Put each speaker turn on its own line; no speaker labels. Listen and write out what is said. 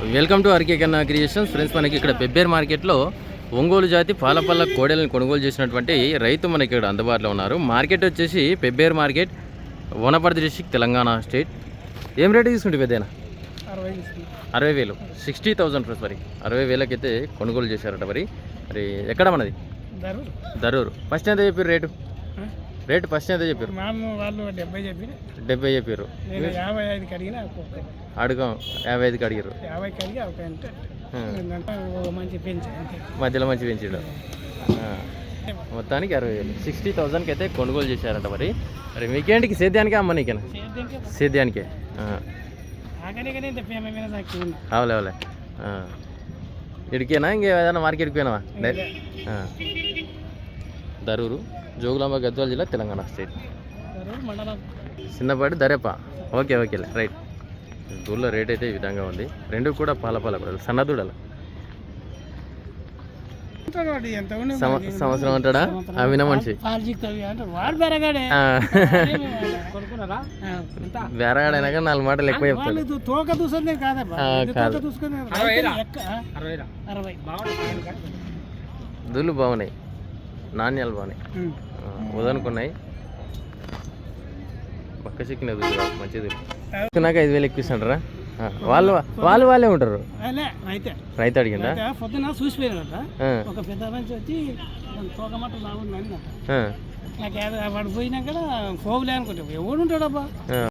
Welcome to RK Kanna creations. Friends మనకి ఇక్కడ పెబ్బేర్ మార్కెట్లో ఒంగోలు జాతి పాలపల్ల కోడెలను కొనుగోలు చేసినటువంటి రైతు మనకి ఇక్కడ అందుబాటులో ఉన్నారు. మార్కెట్ వచ్చేసి Pebbair market Wanaparthy district Telangana state. ఏం రేటు తీసుకుంటే పెద్దనా
అరవై
వేలు. సిక్స్టీ థౌసండ్ ప్లస్ మరి. అరవై వేలకైతే కొనుగోలు చేశారట మరి. మరి ఎక్కడ మనది? దరూరు ఫస్ట్ ఎంత చెప్పారు రేటు? రేటు ఫస్ట్ ఎంత చెప్పారు?
మామ వాళ్ళు డెబ్బై చెప్పి
డెబ్బై చెప్పారు
నేను యాభై ఐదుకి అడిగిన
అడగం యాభై ఐదుకి అడిగారు
యాభైకి అడిగి ఒక అంటే మంచి పెంచి
మధ్యలో మంచి పెంచాడు. మొత్తానికి అరవై వేలు. సిక్స్టీ థౌజండ్కి అయితే కొనుగోలు చేశారంట మరి. మరి మీకేంటికి? సేద్యానికి అమ్మనీకేనా
సేద్యంకి
సేద్యానికే అవలే అవలే. ఇడికేనా? ఇంకే ఏదైనా మార్కెట్కి పోయినావా. దరూరు జోగులాంబ గద్వాల జిల్లా తెలంగాణ స్టేట్. చిన్నపాటి దరేపా ఓకే ఓకేలే రైట్. దూళ్ళ రేట్ అయితే ఈ విధంగా ఉంది. రెండు కూడా పాల పాల కూడా సన్న దూడలు.
ఉంటాడు వాడు ఎంత ఉండే
సంవ- సంవత్సరం అంటాడా? అవిన మనిషి బేరగాడైనా కానీ నాలుగు మాటలు ఎక్కువ చెప్తాడు. కాదు. బాగున్నాయి. నాణ్యాలు బాగున్నాయి. వదనుకున్నాయి పక్క చిక్కిన మంచిది. నాకు ఐదు వేలు ఆ, వాళ్ళు వాళ్ళు వాళ్ళే ఉంటారు. రైతు. అడిగిందా
పొద్దున చూసిపోయినట ఒక పెద్ద మనిషి వచ్చి తోక మట్ట బాగుంది అని
ఆ,
నాకు ఏదో వాడు పోయినాక పోగులే అనుకుంటా. ఎవడు ఉంటాడబ్బా.